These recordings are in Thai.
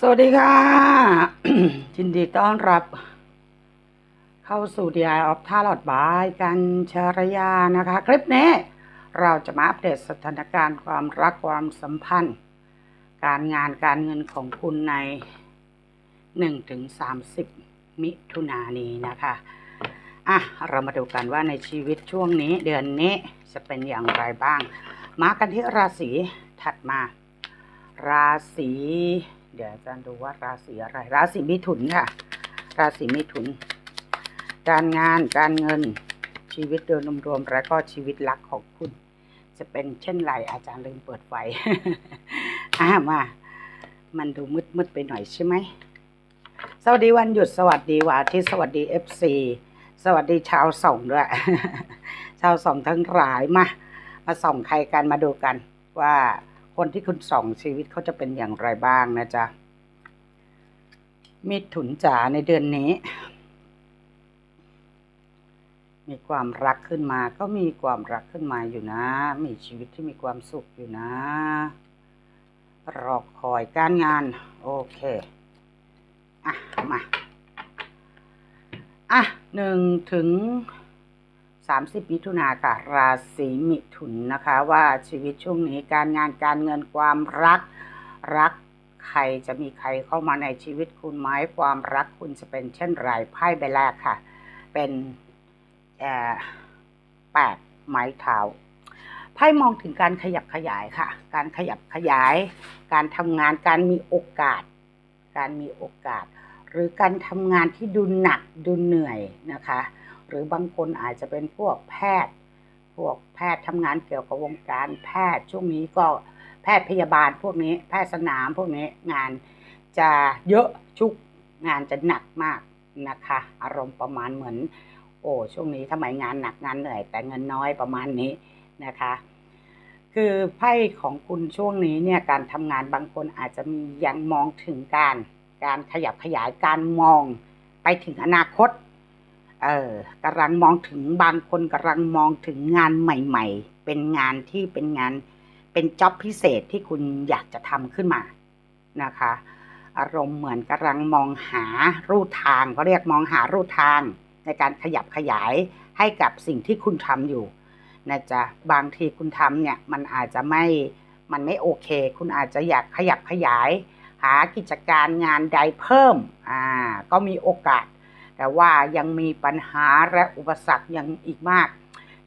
สวัสดีค่ะยินดีต้อนรับ เข้าสู่ DI of t a l o t by กันชรยานะคะ คลิปนี้ เราจะมาอัปเดตสถานการณ์ความรักความสัมพันธ์ การงานการเงินของคุณใน 1-30 มิถุนายนนี้นะคะอะเรามาดูกันว่าในชีวิตช่วงนี้เดือนนี้จะเป็นอย่างไรบ้าง มากันที่ราศีถัดมา ราศี เดี๋ยวอาจารย์ดูว่าราศีอะไร ราศีมิถุนค่ะ ราศีมิถุน การงานการเงินชีวิตโดยรวมๆและก็ชีวิตรักของคุณ จะเป็นเช่นไรอาจารย์ลืมเปิดไฟอ่ามา มันดูมืดๆไปหน่อยใช่ไหมสวัสดีวันหยุดสวัสดีวันอาทิตย์สวัสดี FC สวัสดีชาวส่องด้วย ชาวส่องทั้งหลายมา มาส่องใครกันมาดูกันว่า คนที่คุณส่องชีวิตเขาจะเป็นอย่างไรบ้างนะจ๊ะมิถุนจ๋าในเดือนนี้ มีความรักขึ้นมาก็มีความรักขึ้นมาอยู่นะ มีชีวิตที่มีความสุขอยู่นะ รอคอยการงาน โอเค อะ มา อะหนึ่งถึง สามสิบมิถุนาค่ะ ราศีมิถุนนะคะ ว่าชีวิตช่วงนี้การงานการเงินความรักรักใครจะมีใครเข้ามาในชีวิตคุณไหมความรักคุณจะเป็นเช่นไรไพ่ใบแรกค่ะ เป็นเอ่อแปดไม้เท้าไพ่มองถึงการขยับขยายค่ะ การขยับขยาย การทำงานการมีโอกาส การมีโอกาส หรือการทำงานที่ดูหนักดูเหนื่อยนะคะ หรือบางคนอาจจะเป็นพวกแพทย์ พวกแพทย์ทำงานเกี่ยวกับวงการแพทย์ช่วงนี้ก็แพทย์พยาบาลพวกนี้แพทย์สนามพวกนี้งานจะเยอะชุกงานจะหนักมากนะคะ อารมณ์ประมาณเหมือน โอ้ช่วงนี้ทำไมงานหนักงานเหนื่อย แต่เงินน้อยประมาณนี้นะคะ คือไพ่ของคุณช่วงนี้เนี่ยการทำงานบางคนอาจจะมียังมองถึงการ การขยับขยายการมองไปถึงอนาคต เออกำลังมองถึงบางคนกำลังมองถึงงานใหม่ ๆ เป็นงานที่เป็นงานเป็นจ็อบพิเศษที่คุณอยากจะทำขึ้นมานะคะ อารมณ์เหมือนกำลังมองหารูทางเขาเรียกมองหารูทาง ในการขยับขยายให้กับสิ่งที่คุณทำอยู่นะจ๊ะบางทีคุณทำเนี่ยมันอาจจะไม่มันไม่โอเค คุณอาจจะอยากขยับขยาย หากิจการงานใดเพิ่มอ่าก็มีโอกาส แต่ว่ายังมีปัญหาและอุปสรรคยังอีกมาก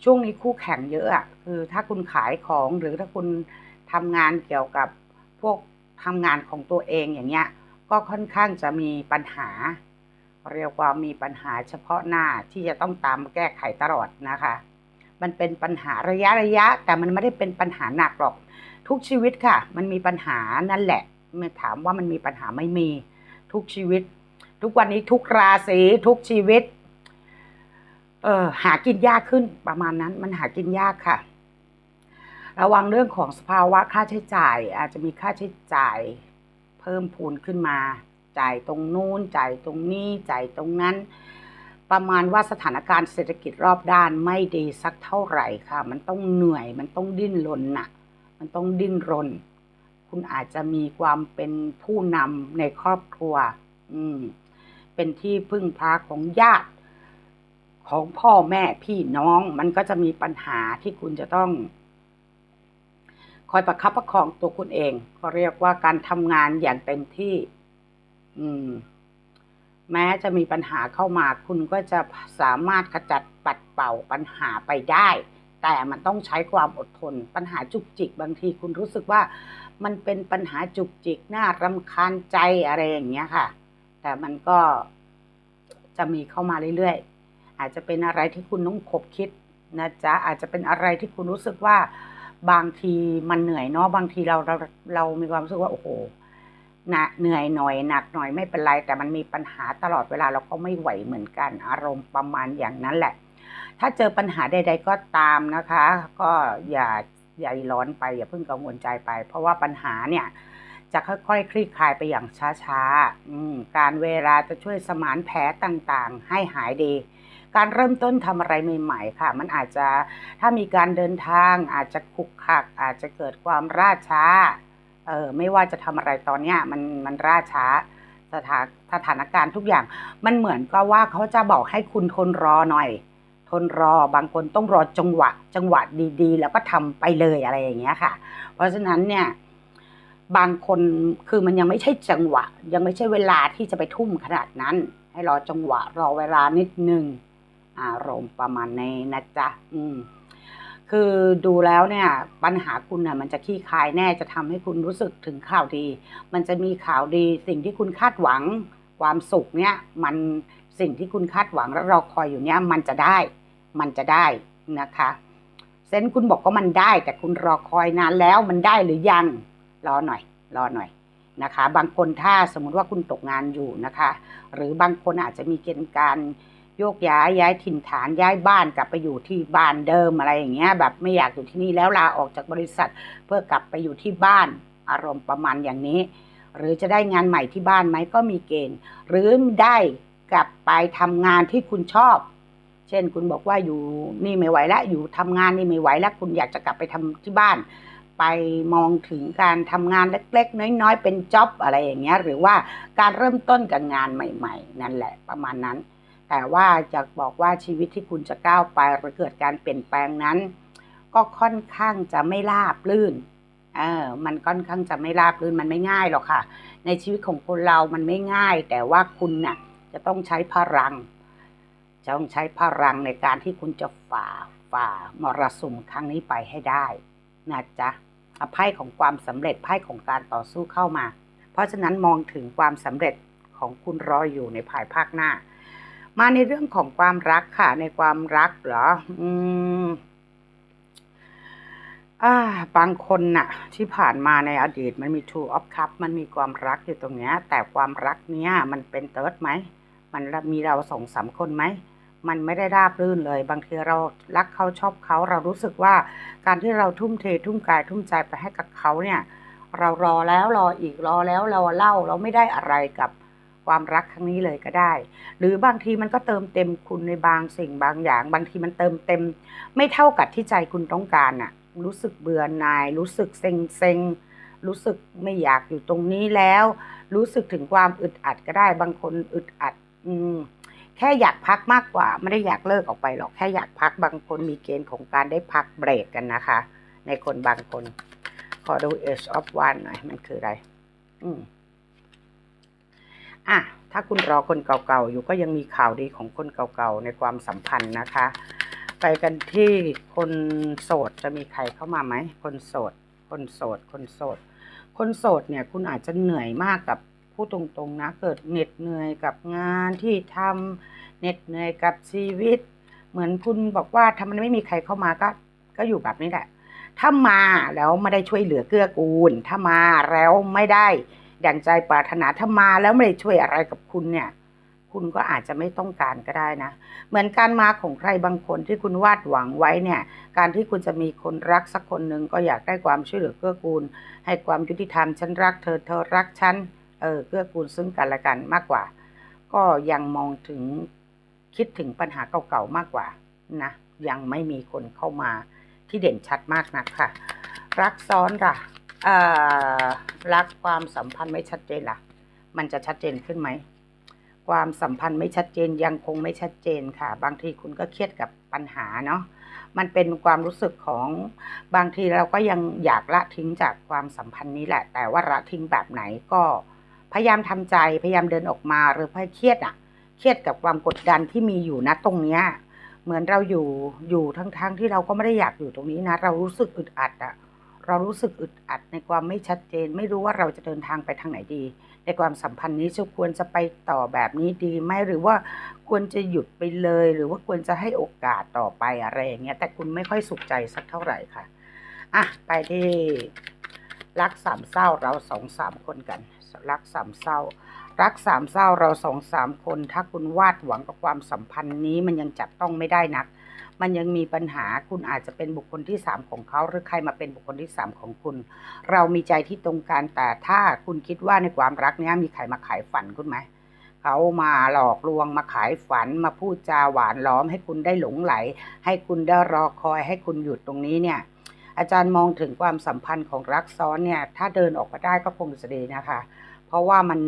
ช่วงนี้คู่แข่งเยอะอะคือถ้าคุณขายของหรือถ้าคุณทำงานเกี่ยวกับพวกทำงานของตัวเองอย่างเงี้ยก็ค่อนข้างจะมีปัญหา เรียกว่ามีปัญหาเฉพาะหน้าที่จะต้องตามแก้ไขตลอดนะคะ มันเป็นปัญหาระยะระยะ แต่มันไม่ได้เป็นปัญหาหนักหรอก ทุกชีวิตค่ะ มันมีปัญหานั่นแหละไม่ถามว่ามันมีปัญหาไม่มี ทุกชีวิต ทุกวันนี้ทุกราศีทุกชีวิต เออหากินยากขึ้นประมาณนั้น มันหากินยากค่ะ ระวังเรื่องของสภาวะค่าใช้จ่าย อาจจะมีค่าใช้จ่าย เพิ่มพูนขึ้นมา จ่ายตรงนู้นจ่ายตรงนี้จ่ายตรงนั้น ประมาณว่าสถานการณ์เศรษฐกิจรอบด้านไม่ดีสักเท่าไหร่ค่ะ มันต้องเหนื่อย มันต้องดิ้นรนน่ะมันต้องดิ้นรน คุณอาจจะมีความเป็นผู้นำในครอบครัว อืม เป็นที่พึ่งพาของญาติ ของพ่อแม่พี่น้อง มันก็จะมีปัญหาที่คุณจะต้อง คอยประคับประคองตัวคุณเองก็เรียกว่าการทำงานอย่างเต็มที่ อืม แม้จะมีปัญหาเข้ามา คุณก็จะสามารถขจัดปัดเป่าปัญหาไปได้ แต่มันต้องใช้ความอดทน ปัญหาจุกจิกบางทีคุณรู้สึกว่ามันเป็นปัญหาจุกจิกน่ารำคาญใจอะไรอย่างเงี้ยค่ะ แต่มันก็จะมีเข้ามาเรื่อยๆ อาจจะเป็นอะไรที่คุณต้องคบคิดนะจ๊ะอาจจะเป็นอะไรที่คุณรู้สึกว่าบางทีมันเหนื่อยเนาะบางทีเราเราเรามีความรู้สึกว่าโอ้โหหนะเหนื่อยหน่อยหนักหน่อยไม่เป็นไร แต่มันมีปัญหาตลอดเวลาเราก็ไม่ไหวเหมือนกัน อารมณ์ประมาณอย่างนั้นแหละ ถ้าเจอปัญหาใด ๆ ก็ตามนะคะ ก็อย่าอย่าร้อนไปอย่าเพิ่งกังวลใจไป เพราะว่าปัญหาเนี่ย จะค่อยๆคลี่คลายไปอย่างช้าๆ การเวลาจะช่วยสมานแผลต่างๆ ให้หายดี การเริ่มต้นทำอะไรใหม่ๆ ค่ะ มันอาจจะถ้ามีการเดินทาง อาจจะขุกขัก อาจจะเกิดความล่าช้า เออไม่ว่าจะทำอะไรตอนเนี้ยมันมันล่าช้าสถานสถานการณ์ทุกอย่าง มันเหมือนกับว่าเขาจะบอกให้คุณทนรอหน่อย ทนรอบางคนต้องรอจังหวะ จังหวะดีๆ แล้วก็ทำไปเลยอะไรอย่างเงี้ยค่ะ เพราะฉะนั้นเนี่ย บางคนคือมันยังไม่ใช่จังหวะ ยังไม่ใช่เวลาที่จะไปทุ่มขนาดนั้น ให้รอจังหวะ รอเวลานิดนึงอารมณ์ประมาณนี้นะจ๊ะอืมคือดูแล้วเนี่ย ปัญหาคุณน่ะมันจะขี้คายแน่จะทำให้คุณรู้สึกถึงข่าวดี มันจะมีข่าวดีสิ่งที่คุณคาดหวัง ความสุขเนี่ย มันสิ่งที่คุณคาดหวังแล้วรอคอยอยู่เนี่ย มันจะได้ มันจะได้นะคะเซนคุณบอกว่ามันได้ แต่คุณรอคอยนานแล้วมันได้หรือยัง รอหน่อย รอหน่อยนะคะ บางคนถ้าสมมติว่าคุณตกงานอยู่นะคะ หรือบางคนอาจจะมีเกณฑ์การโยกย้ายย้ายถิ่นฐานย้ายบ้านกลับไปอยู่ที่บ้านเดิมอะไรอย่างเงี้ย แบบไม่อยากอยู่ที่นี่แล้วลาออกจากบริษัท เพื่อกลับไปอยู่ที่บ้านอารมณ์ประมาณอย่างนี้ หรือจะได้งานใหม่ที่บ้านไหมก็มีเกณฑ์ หรือได้กลับไปทำงานที่คุณชอบ เช่นคุณบอกว่าอยู่นี่ไม่ไหวแล้วอยู่ทำงานนี่ไม่ไหวแล้วคุณอยากจะกลับไปทำที่บ้าน ไปมองถึงการทำงานเล็กๆ น้อยๆ เป็นจ็อบอะไรอย่างเงี้ยหรือว่าการเริ่มต้นกับงานใหม่ ๆ นั่นแหละประมาณนั้น แต่ว่าจะบอกว่าชีวิตที่คุณจะก้าวไปหรือเกิดการเปลี่ยนแปลงนั้น ก็ค่อนข้างจะไม่ราบลื่นเออมันค่อนข้างจะไม่ราบลื่นมันไม่ง่ายหรอกค่ะ ในชีวิตของคนเรามันไม่ง่าย แต่ว่าคุณน่ะจะต้องใช้พลังจะต้องใช้พลังในการที่คุณจะฝ่าฝ่ามรสุมครั้งนี้ไปให้ได้นะจ๊ะ ไพ่ของความสำเร็จไพ่ของการต่อสู้เข้ามา เพราะฉะนั้นมองถึงความสำเร็จของคุณรออยู่ในภายภาคหน้า มาในเรื่องของความรักค่ะ ในความรักเหรออืมอ่าบางคนน่ะ ที่ผ่านมาในอดีตมันมี two of cup มันมีความรักอยู่ตรงเนี้ย แต่ความรักเนี้ยมันเป็นเติร์ดไหม มันมีเราสองสามคนไหม มันไม่ได้ราบรื่นเลย บางทีเรารักเขาชอบเขาเรารู้สึกว่าการที่เราทุ่มเททุ่มกายทุ่มใจไปให้กับเขาเนี่ยเรารอแล้วรออีกรอแล้วรอเล่าเราไม่ได้อะไรกับความรักครั้งนี้เลยก็ได้ หรือบางทีมันก็เติมเต็มคุณในบางสิ่งบางอย่าง บางทีมันเติมเต็ม ไม่เท่ากับที่ใจคุณต้องการน่ะ รู้สึกเบื่อหน่าย รู้สึกเซ็งเซ็งรู้สึกไม่อยากอยู่ตรงนี้แล้ว รู้สึกถึงความอึดอัดก็ได้ บางคนอึดอัด อืม แค่อยากพักมากกว่า ไม่ได้อยากเลิกออกไปหรอก แค่อยากพักบางคนมีเกณฑ์ของการได้พักเบรกกันนะคะ ในคนบางคน ขอดู Age of One หน่อย มันคืออะไร อืมอะถ้าคุณรอคนเก่าๆอยู่ก็ยังมีข่าวดีของคนเก่าๆ ในความสัมพันธ์นะคะ ไปกันที่คนโสดจะมีใครเข้ามาไหม คนโสด คนโสด คนโสด คนโสดเนี่ย คุณอาจจะเหนื่อยมากกับ พูดตรงๆนะ เกิดเหน็ดเหนื่อยกับงานที่ทำเหน็ดเหนื่อยกับชีวิต เหมือนคุณบอกว่าถ้ามันไม่มีใครเข้ามาก็ ก็อยู่แบบนี้แหละ ถ้ามาแล้วไม่ได้ช่วยเหลือเกื้อกูล ถ้ามาแล้วไม่ได้ดังใจปรารถนาถ้ามาแล้วไม่ได้ช่วยอะไรกับคุณเนี่ย คุณก็อาจจะไม่ต้องการก็ได้นะ เหมือนการมาของใครบางคนที่คุณวาดหวังไว้เนี่ย การที่คุณจะมีคนรักสักคนหนึ่งก็อยากได้ความช่วยเหลือเกื้อกูล ให้ความยุติธรรมฉันรักเธอเธอรักฉัน เออเกื้อกูลซึ่งกันและกันมากกว่า ก็ยังมองถึงคิดถึงปัญหาเก่าๆมากกว่านะยังไม่มีคนเข้ามาที่เด่นชัดมากนักค่ะ รักซ้อนล่ะเอ่อรักความสัมพันธ์ไม่ชัดเจนล่ะ มันจะชัดเจนขึ้นไหมความสัมพันธ์ไม่ชัดเจนยังคงไม่ชัดเจนค่ะ บางทีคุณก็เครียดกับปัญหาเนาะมันเป็นความรู้สึกของบางทีเราก็ยังอยากละทิ้งจากความสัมพันธ์นี้แหละ แต่ว่าละทิ้งแบบไหนก็ พยายามทำใจพยายามเดินออกมาหรือพยเครียดอะ เครียดกับความกดดันที่มีอยู่นะตรงเนี้ยเหมือนเราอยู่อยู่ทั้งๆที่เราก็ไม่ได้อยากอยู่ตรงนี้นะ เรารู้สึกอึดอัดอะเรารู้สึกอึดอัดในความไม่ชัดเจน ไม่รู้ว่าเราจะเดินทางไปทางไหนดี ในความสัมพันธ์นี้จะควรจะไปต่อแบบนี้ดีไหมหรือว่าควรจะหยุดไปเลย หรือว่าควรจะให้โอกาสต่อไปอะไรอย่างเงี้ยแต่คุณไม่ค่อยสุขใจสักเท่าไหร่ค่ะอะไปที่รักสามเศร้าเราสองสามคนกัน รักสามเศร้า รักสามเศร้าเราสองสามคน ถ้าคุณวาดหวังกับความสัมพันธ์นี้มันยังจับต้องไม่ได้นัก มันยังมีปัญหาคุณอาจจะเป็นบุคคลที่สามของเขาหรือใครมาเป็นบุคคลที่สามของคุณ เรามีใจที่ตรงกันแต่ถ้าคุณคิดว่าในความรักนี้มีใครมาขายฝันคุณไหมเขามาหลอกลวงมาขายฝันมาพูดจาหวานล้อมให้คุณได้หลงไหล ให้คุณได้รอคอยให้คุณหยุดตรงนี้เนี่ย อาจารย์มองถึงความสัมพันธ์ของรักซ้อนเนี่ย ถ้าเดินออกมาได้ก็คงจะดีนะคะ เพราะว่ามัน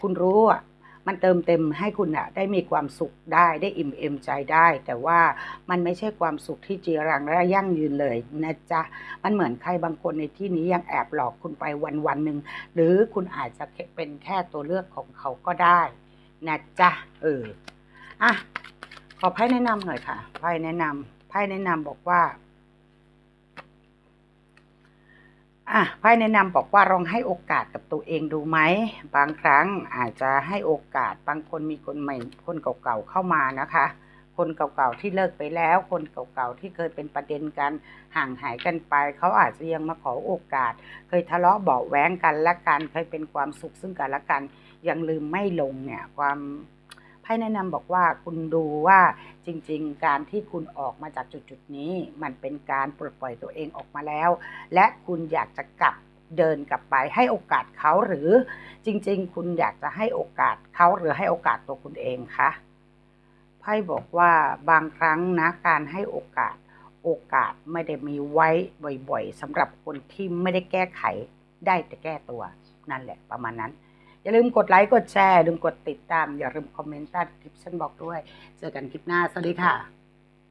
คุณรู้อะมันเติมเต็มให้คุณอะได้มีความสุขได้ได้อิ่มเอมใจได้ แต่ว่ามันไม่ใช่ความสุขที่จีรังและยั่งยืนเลยนะจ๊ะมันเหมือนใครบางคนในที่นี้ยังแอบหลอกคุณไปวันวันหนึ่งหรือคุณอาจจะเป็นแค่ตัวเลือกของเขาก็ได้นะจ๊ะเอออะขอไพ่แนะนำหน่อยค่ะไพ่แนะนำไพ่แนะนำบอกว่า อะไพ่แนะนำบอกว่าลองให้โอกาสกับตัวเองดูไหม บางครั้งอาจจะให้โอกาสบางคนมีคนใหม่ คนเก่าๆเข้ามานะคะ คนเก่าๆที่เลิกไปแล้ว คนเก่าๆที่เคยเป็นประเด็นกันห่างหายกันไป เขาอาจจะยังมาขอโอกาส เคยทะเลาะเบาะแว้งกันและกันเคยเป็นความสุขซึ่งกันและกัน ยังลืมไม่ลงเนี่ยความ ไพ่แนะนำบอกว่าคุณดูว่าจริงๆ การที่คุณออกมาจากจุดๆนี้ มันเป็นการปลดปล่อยตัวเองออกมาแล้ว และคุณอยากจะกลับเดินกลับไปให้โอกาสเขาหรือจริง ๆ คุณอยากจะให้โอกาสเขาหรือให้โอกาสตัวคุณเองคะไพ่บอกว่าบางครั้งนะการให้โอกาสโอกาสไม่ได้มีไว้บ่อยๆสำหรับคนที่ไม่ได้แก้ไขได้แต่แก้ตัวนั่นแหละประมาณนั้น อย่าลืมกดไลค์กดแชร์ลืมกดติดตาม อย่าลืมคอมเมนต์ใต้คลิปฉันบอกด้วย เจอกันคลิปหน้า สวัสดีค่ะ